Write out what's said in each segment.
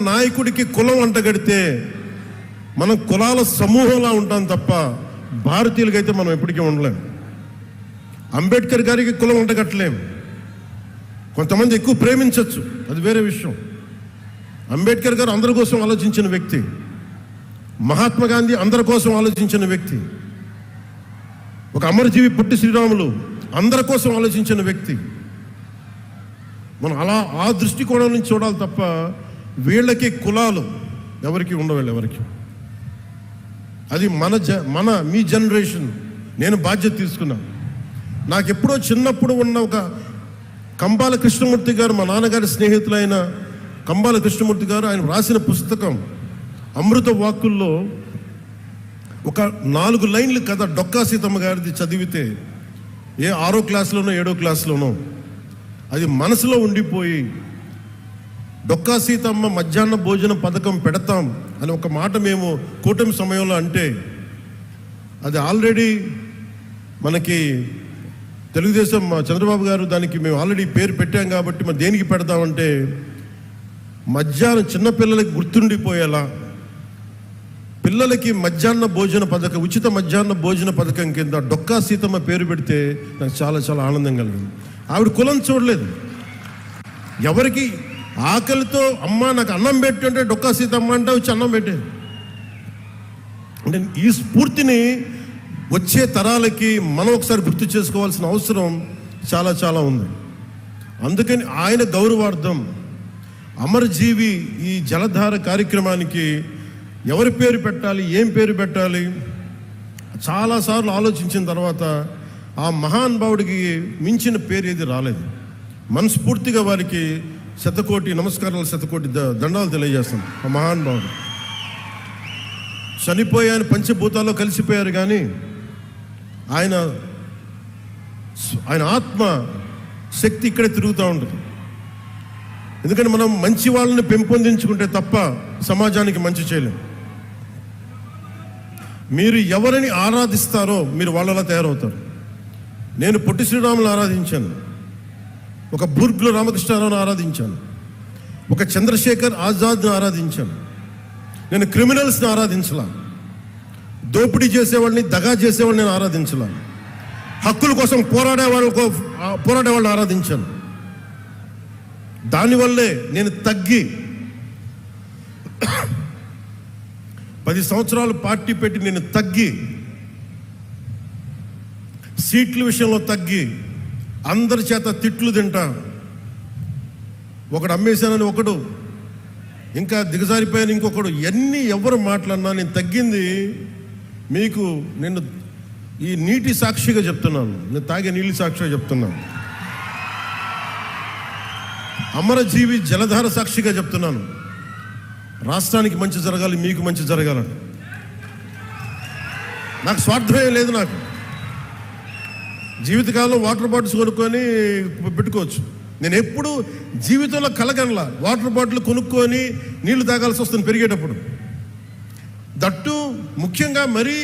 నాయకుడికి కులం అంటగడితే మనం కులాల సమూహంలా ఉంటాం తప్ప భారతీయులకైతే మనం ఎప్పటికీ ఉండలేం. అంబేద్కర్ గారికి కులం అంటగట్టలేం. కొంతమంది ఎక్కువ ప్రేమించవచ్చు అది వేరే విషయం. అంబేద్కర్ గారు అందరి కోసం ఆలోచించిన వ్యక్తి. మహాత్మా గాంధీ అందరి కోసం ఆలోచించిన వ్యక్తి. ఒక అమరజీవి పుట్టి శ్రీరాములు అందరి కోసం ఆలోచించిన వ్యక్తి. మనం అలా ఆ దృష్టికోణం నుంచి చూడాలి తప్ప వీళ్ళకి కులాలు ఎవరికి ఉండవు ఎవరికి. అది మన జ మన మీ జనరేషన్. నేను బాధ్యత తీసుకున్నాను నాకు ఎప్పుడో చిన్నప్పుడు ఉన్న ఒక కంబాల కృష్ణమూర్తి గారు మా నాన్నగారి స్నేహితులైన కంబాల కృష్ణమూర్తి గారు ఆయన రాసిన పుస్తకం అమృత వాక్కుల్లో ఒక నాలుగు లైన్లు కథ డొక్కా సీతమ్మ గారిది చదివితే ఏ ఆరో క్లాస్లోనో ఏడో క్లాస్లోనో అది మనసులో ఉండిపోయి డొక్కా సీతమ్మ మధ్యాహ్న భోజన పథకం పెడతాం అని ఒక మాట మేము కూటమి సమయంలో అంటే అది ఆల్రెడీ మనకి తెలుగుదేశం మా చంద్రబాబు గారు దానికి మేము ఆల్రెడీ పేరు పెట్టాం కాబట్టి మరి దేనికి పెడతామంటే మధ్యాహ్నం చిన్నపిల్లలకి గుర్తుండిపోయేలా పిల్లలకి మధ్యాహ్న భోజన పథకం ఉచిత మధ్యాహ్న భోజన పథకం కింద డొక్కా సీతమ్మ పేరు పెడితే నాకు చాలా చాలా ఆనందం కలిగింది. ఆవిడ కులం చూడలేదు. ఎవరికి ఆకలితో అమ్మ నాకు అన్నం పెట్టు అంటే డొక్కా సీతమ్మ అంటే వచ్చి అన్నం పెట్టేది. అంటే ఈ స్ఫూర్తిని వచ్చే తరాలకి మనం ఒకసారి గుర్తు చేసుకోవాల్సిన అవసరం చాలా చాలా ఉంది. అందుకని ఆయన గౌరవార్థం అమరజీవి ఈ జలధార కార్యక్రమానికి ఎవరి పేరు పెట్టాలి ఏం పేరు పెట్టాలి చాలాసార్లు ఆలోచించిన తర్వాత ఆ మహానుభావుడికి మించిన పేరు ఏది రాలేదు. మనస్ఫూర్తిగా వారికి శతకోటి నమస్కారాలు శతకోటి ద- దండాలు తెలియజేస్తాం. ఆ మహానుభావుడు చనిపోయాయని పంచభూతాల్లో కలిసిపోయారు కానీ ఆయన ఆయన ఆత్మ శక్తి ఇక్కడే తిరుగుతూ ఉంటుంది. ఎందుకంటే మనం మంచి వాళ్ళని పెంపొందించుకుంటే తప్ప సమాజానికి మంచి చేయలేం. మీరు ఎవరిని ఆరాధిస్తారో మీరు వాళ్ళలా తయారవుతారు. నేను పొట్టి శ్రీరాములు ఆరాధించాను. ఒక బూర్గుల రామకృష్ణారావును ఆరాధించాను. ఒక చంద్రశేఖర్ ఆజాద్ను ఆరాధించాను. నేను క్రిమినల్స్ని ఆరాధించలా. దోపిడీ చేసేవాడిని దగా చేసేవాడిని నేను ఆరాధించలా. హక్కుల కోసం పోరాడే పోరాడేవాళ్ళని పోరాడే వాళ్ళని ఆరాధించాను. దానివల్లే నేను తగ్గి పది సంవత్సరాలు పార్టీ పెట్టి నేను తగ్గి సీట్ల విషయంలో తగ్గి అందరి చేత తిట్లు తింటా. ఒకడు అమ్మేశానని ఒకడు ఇంకా దిగజారిపోయాను ఇంకొకడు. ఎన్ని ఎవరు మాట్లాడినా నేను తగ్గింది మీకు నేను ఈ నీటి సాక్షిగా చెప్తున్నాను. నేను తాగే నీళ్ళు సాక్షిగా చెప్తున్నాను. అమరజీవి జలధార సాక్షిగా చెప్తున్నాను. రాష్ట్రానికి మంచి జరగాలి మీకు మంచి జరగాలని. నాకు స్వార్థమే లేదు నాకు. జీవితకాలంలో వాటర్ బాటిల్స్ కొనుక్కొని పెట్టుకోవచ్చు. నేను ఎప్పుడు జీవితంలో కలగనలా వాటర్ బాటిల్ కొనుక్కొని నీళ్ళు తాగాల్సి వస్తుంది పెరిగేటప్పుడు. దట్టు ముఖ్యంగా మరి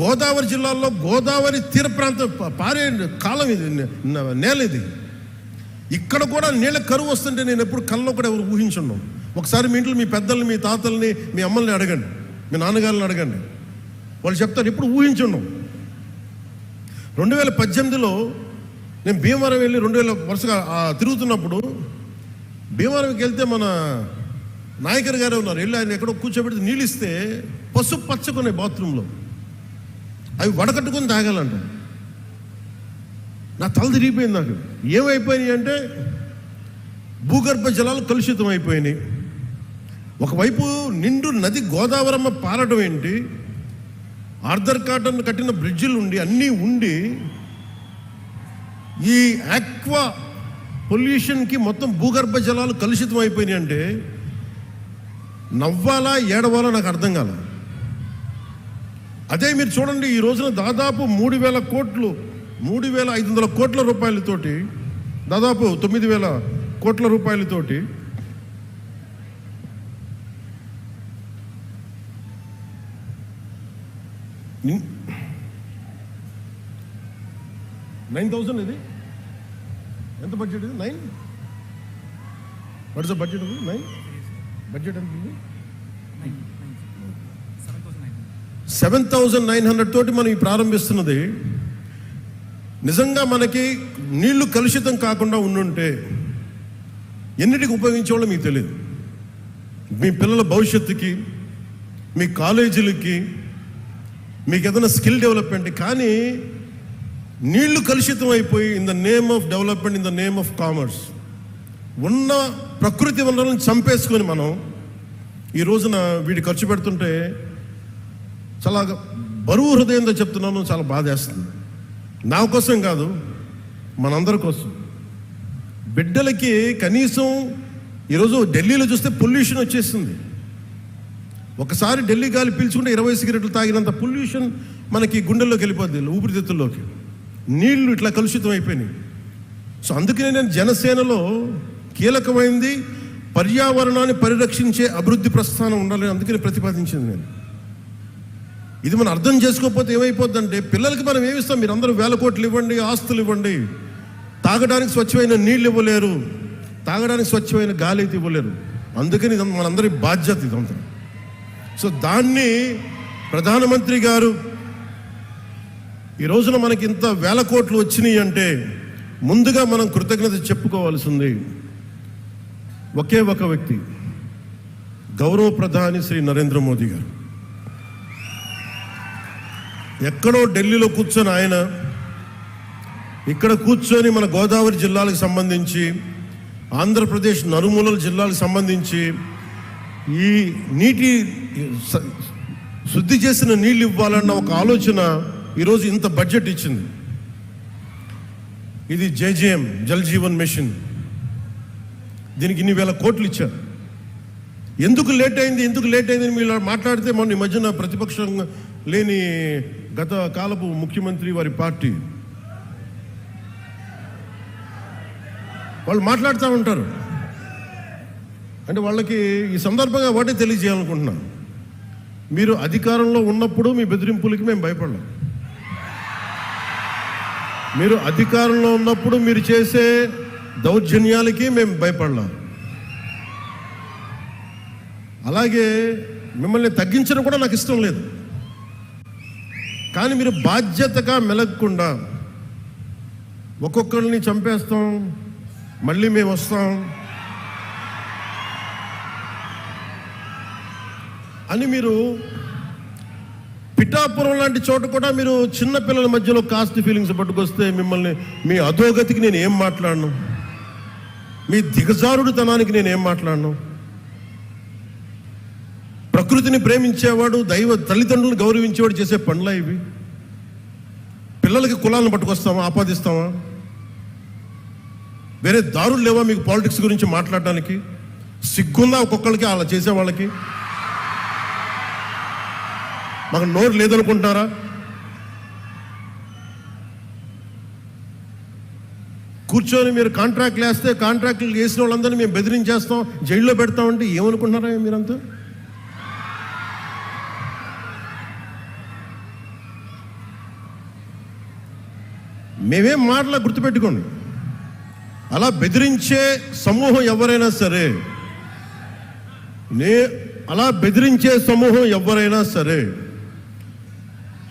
గోదావరి జిల్లాలో గోదావరి తీర ప్రాంతం పారే కాలం ఇది నేల ఇది. ఇక్కడ కూడా నీళ్ళ కరువు వస్తుంటే నేను ఎప్పుడు కళ్ళలో కూడా ఎవరు ఊహించున్నాం ఒకసారి మీ ఇంట్లో మీ పెద్దల్ని మీ తాతల్ని మీ అమ్మల్ని అడగండి. మీ నాన్నగారిని అడగండి. వాళ్ళు చెప్తారు ఎప్పుడు ఊహించున్నాం రెండు వేల పద్దెనిమిదిలో నేను భీమవరం వెళ్ళి రెండు వేల వరుసగా తిరుగుతున్నప్పుడు భీమవరంకి వెళ్తే మన నాయకర్ గారే ఉన్నారు. వెళ్ళి ఆయన ఎక్కడో కూర్చోబెడితే నీళ్ళు ఇస్తే పసుపు పచ్చకున్నాయి బాత్రూంలో. అవి వడకట్టుకొని తాగాలంట. నా తల తిరిగిపోయింది నాకు. ఏమైపోయినాయి అంటే భూగర్భ జలాలు కలుషితం అయిపోయినాయి ఒకవైపు నిండు నది గోదావరమ్మ పారడం ఏంటి? ఆర్థర్ కాటన్ కట్టిన బ్రిడ్జిలు ఉండి అన్నీ ఉండి ఈ ఆక్వా పొల్యూషన్కి మొత్తం భూగర్భ జలాలు కలుషితం అయిపోయినాయి అంటే నవ్వాలా ఏడవాలా నాకు అర్థం కాల. అదే మీరు చూడండి ఈ రోజున దాదాపు మూడు వేల కోట్లు మూడు వేల ఐదు వందల కోట్ల రూపాయలతోటి దాదాపు తొమ్మిది వేల కోట్ల రూపాయలతోటి Hmm? నైన్ థౌసండ్ ఇది? ఎంత బడ్జెట్ ఇది? Nine what's the budget nine budget ఎంత ఉంది? Seven thousand nine thousand nine hundred తోటి మనం ఈ ప్రారంభిస్తున్నది. నిజంగా మనకి నీళ్ళు కలుషితం కాకుండా ఉండుంటే ఎన్నిటికి ఉపయోగించేవాళ్ళు మీకు తెలియదు మీ పిల్లల భవిష్యత్తుకి మీ కాలేజీలకి మీకు ఏదైనా స్కిల్ డెవలప్మెంట్ కానీ నీళ్ళు కలుషితం అయిపోయి in the name of development in the name of commerce ఉన్న ప్రకృతి వనరులను చంపేసుకొని మనం ఈ రోజున వీడి ఖర్చు పెడుతుంటే చాలా బరువు హృదయంతో చెప్తున్నాను చాలా బాధేస్తుంది నా కోసం కాదు మనందరి కోసం. బిడ్డలకి కనీసం ఈరోజు ఢిల్లీలో చూస్తే పొల్యూషన్ వచ్చేస్తుంది ఒకసారి ఢిల్లీ గాలి పీల్చుకుంటే ఇరవై సిగరెట్లు తాగినంత పొల్యూషన్ మనకి గుండెల్లోకి వెళ్ళిపోద్ది ఊపిరితిత్తుల్లోకి. నీళ్ళు ఇట్లా కలుషితం అయిపోయినాయి. సో అందుకనే నేను జనసేనలో కీలకమైంది పర్యావరణాన్ని పరిరక్షించే అభివృద్ధి ప్రస్థానం ఉండాలని అందుకని ప్రతిపాదించింది నేను. ఇది మనం అర్థం చేసుకోకపోతే ఏమైపోద్దంటే పిల్లలకి మనం ఏమిస్తాం? మీరు అందరూ వేల కోట్లు ఇవ్వండి ఆస్తులు ఇవ్వండి. తాగడానికి స్వచ్ఛమైన నీళ్ళు ఇవ్వలేరు. తాగడానికి స్వచ్ఛమైన గాలి అయితే ఇవ్వలేరు. అందుకని ఇది మనందరి బాధ్యత ఇదంతా. సో దాన్ని ప్రధానమంత్రి గారు ఈ రోజున మనకి ఇంత వేల కోట్లు వచ్చినాయి అంటే ముందుగా మనం కృతజ్ఞత చెప్పుకోవాల్సింది ఒకే ఒక వ్యక్తి గౌరవ ప్రధాని శ్రీ నరేంద్ర మోదీ గారు. ఎక్కడో ఢిల్లీలో కూర్చొని ఆయన ఇక్కడ కూర్చొని మన గోదావరి జిల్లాలకు సంబంధించి ఆంధ్రప్రదేశ్ నలుమూలల జిల్లాలకు సంబంధించి ఈ నీటి శుద్ధి చేసిన నీళ్ళు ఇవ్వాలన్న ఒక ఆలోచన ఈరోజు ఇంత బడ్జెట్ ఇచ్చింది. ఇది జేజేఎం జల్ జీవన్ మిషన్. దీనికి ఇన్ని వేల కోట్లు ఇచ్చారు. ఎందుకు లేట్ అయింది ఎందుకు లేట్ అయింది అని మీరు మాట్లాడితే మొన్న ఈ మధ్యన ప్రతిపక్షం లేని గత కాలపు ముఖ్యమంత్రి వారి పార్టీ. వాళ్ళు మాట్లాడుతూ ఉంటారు. అంటే వాళ్ళకి ఈ సందర్భంగా ఒకటే తెలియజేయాలనుకుంటున్నాను. మీరు అధికారంలో ఉన్నప్పుడు మీ బెదిరింపులకి మేము భయపడలేం. మీరు అధికారంలో ఉన్నప్పుడు మీరు చేసే దౌర్జన్యాలకి మేము భయపడలేం. అలాగే మిమ్మల్ని తగ్గించడం కూడా నాకు ఇష్టం లేదు. కానీ మీరు బాధ్యతగా మెలగకుండా ఒక్కొక్కరిని చంపేస్తాం మళ్ళీ మేము వస్తాం అని మీరు పిఠాపురం లాంటి చోట కూడా మీరు చిన్న పిల్లల మధ్యలో కాస్ట్ ఫీలింగ్స్ పట్టుకొస్తే మిమ్మల్ని మీ అధోగతికి నేను ఏం మాట్లాడను? మీ దిగజారుడుతనానికి నేను ఏం మాట్లాడను? ప్రకృతిని ప్రేమించేవాడు దైవ తల్లిదండ్రులను గౌరవించేవాడు చేసే పనులా ఇవి? పిల్లలకి కులాలను పట్టుకొస్తామా? ఆపాదిస్తామా? వేరే దారులు లేవా మీకు పాలిటిక్స్ గురించి మాట్లాడడానికి? సిగ్గుందా ఒక్కొక్కరికి అలా చేసే వాళ్ళకి మాకు నోరు లేదనుకుంటున్నారా? కూర్చొని మీరు కాంట్రాక్ట్లు వేస్తే కాంట్రాక్ట్లు వేసిన వాళ్ళందరినీ మేము బెదిరించేస్తాం జైల్లో పెడతామంటే ఏమనుకుంటున్నారా మీరంతా? మేమేం మాటలా గుర్తుపెట్టుకోండి. అలా బెదిరించే సమూహం ఎవరైనా సరే నే అలా బెదిరించే సమూహం ఎవరైనా సరే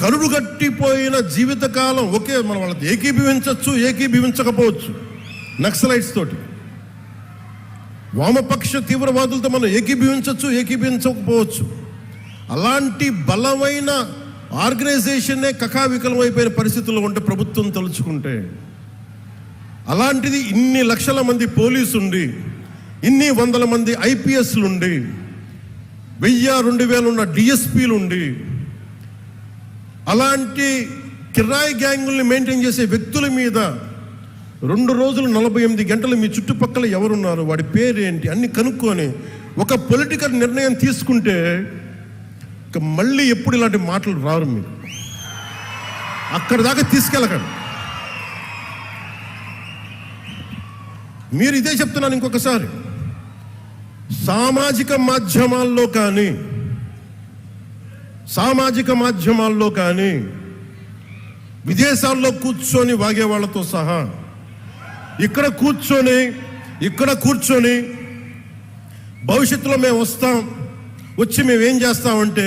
కరుడు కట్టిపోయిన జీవితకాలం ఒకే మనం వాళ్ళకి ఏకీభవించవచ్చు ఏకీభవించకపోవచ్చు. నక్సలైట్స్ తోటి. వామపక్ష తీవ్రవాదులతో మనం ఏకీభవించవచ్చు ఏకీభవించకపోవచ్చు. అలాంటి బలమైన ఆర్గనైజేషన్నే కకావికలం అయిపోయిన పరిస్థితుల్లో ఉంటే ప్రభుత్వం తలుచుకుంటే అలాంటిది ఇన్ని లక్షల మంది పోలీసు ఉండి ఇన్ని వందల మంది ఐపీఎస్లు ఉండి వెయ్యి రెండు వేలు ఉన్న డిఎస్పీలు ఉండి అలాంటి కిరాయి గ్యాంగుల్ని మెయింటైన్ చేసే వ్యక్తుల మీద రెండు రోజులు నలభై ఎనిమిది గంటలు మీ చుట్టుపక్కల ఎవరున్నారు? వాడి పేరేంటి? అన్ని కనుక్కొని ఒక పొలిటికల్ నిర్ణయం తీసుకుంటే ఇక మళ్ళీ ఎప్పుడు ఇలాంటి మాటలు రారు మీరు అక్కడ దాకా తీసుకెళ్ళకండి. మీరు ఇదే చెప్తున్నాను ఇంకొకసారి. సామాజిక మాధ్యమాల్లో కానీ సామాజిక మాధ్యమాల్లో కానీ విదేశాల్లో కూర్చొని వాగే వాళ్ళతో సహా ఇక్కడ కూర్చొని ఇక్కడ కూర్చొని భవిష్యత్తులో మేము వస్తాం వచ్చి మేమేం చేస్తామంటే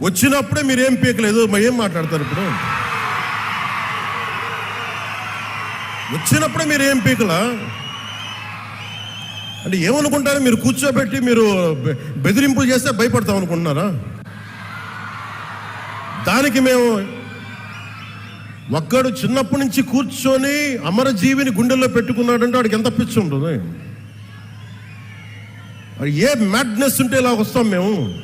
వచ్చినప్పుడే మీరు ఏం పీకలేదు మరి ఏం మాట్లాడతారు ఇప్పుడు? వచ్చినప్పుడే మీరు ఏం పీకలా? అంటే ఏమనుకుంటారు? మీరు కూర్చోబెట్టి మీరు బె- బెదిరింపులు చేస్తే భయపడతాం అనుకుంటున్నారా? దానికి మేము ఒక్కడు చిన్నప్పటి నుంచి కూర్చొని అమరజీవిని గుండెల్లో పెట్టుకున్నాడంటే వాడికి ఎంత పిచ్చి ఉంటుంది? ఏ మ్యాడ్నెస్ ఉంటే ఇలా వస్తాం మేము?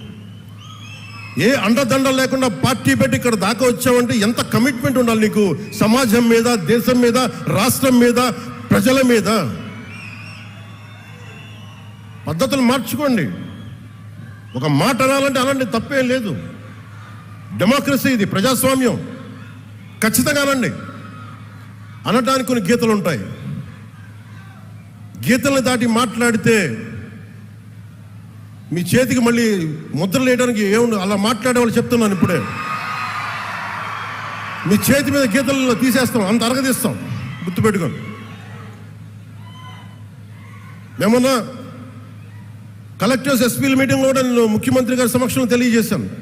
ఏ అండదండ లేకుండా పార్టీ పెట్టి ఇక్కడ దాకా వచ్చామంటే ఎంత కమిట్మెంట్ ఉండాలి నీకు? సమాజం మీద దేశం మీద రాష్ట్రం మీద ప్రజల మీద? పద్ధతులు మార్చుకోండి. ఒక మాట అనాలంటే అలాంటి తప్పేం లేదు. డెమోక్రసీ ఇది ప్రజాస్వామ్యం. ఖచ్చితంగా అనండి. అనటానికి కొన్ని గీతలు ఉంటాయి. గీతల్ని దాటి మాట్లాడితే మీ చేతికి మళ్ళీ ముద్రలేయడానికి వేయడానికి అలా మాట్లాడేవాళ్ళు చెప్తున్నాను ఇప్పుడే. మీ చేతి మీద గీతలు తీసేస్తాం అంత అరగదీస్తాం. గుర్తుపెట్టుకొని మేమన్నా కలెక్టర్స్ ఎస్పీల మీటింగ్లో కూడా నేను ముఖ్యమంత్రి గారి సమక్షంలో తెలియజేశాను.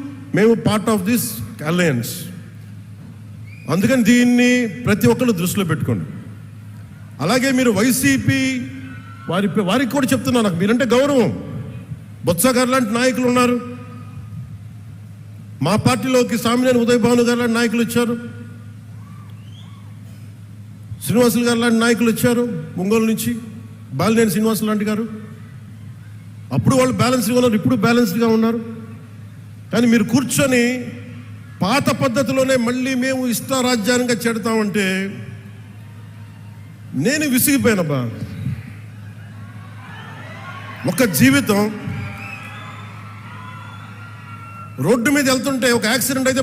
మేము పార్ట్ ఆఫ్ దిస్ అలయన్స్ అందుకని దీన్ని ప్రతి ఒక్కళ్ళు దృష్టిలో పెట్టుకోండి. అలాగే మీరు వైసీపీ వారి వారికి కూడా చెప్తున్నా నాకు. మీరంటే గౌరవం. బొత్స గారు లాంటి నాయకులు ఉన్నారు. మా పార్టీలోకి సామినేని ఉదయ్ భాను గారు లాంటి నాయకులు వచ్చారు. శ్రీనివాసులు గారు లాంటి నాయకులు వచ్చారు ఒంగోలు నుంచి. బాలినేని శ్రీనివాసులు లాంటి గారు. అప్పుడు వాళ్ళు బ్యాలెన్స్డ్గా ఉన్నారు ఇప్పుడు బ్యాలెన్స్డ్గా ఉన్నారు. కానీ మీరు కూర్చొని పాత పద్ధతిలోనే మళ్ళీ మేము ఇష్టారాజ్యానంగా చెడతామంటే నేను విసిగిపోయానబ్బా ఒక జీవితం రోడ్డు మీద వెళ్తుంటే ఒక యాక్సిడెంట్ అయితే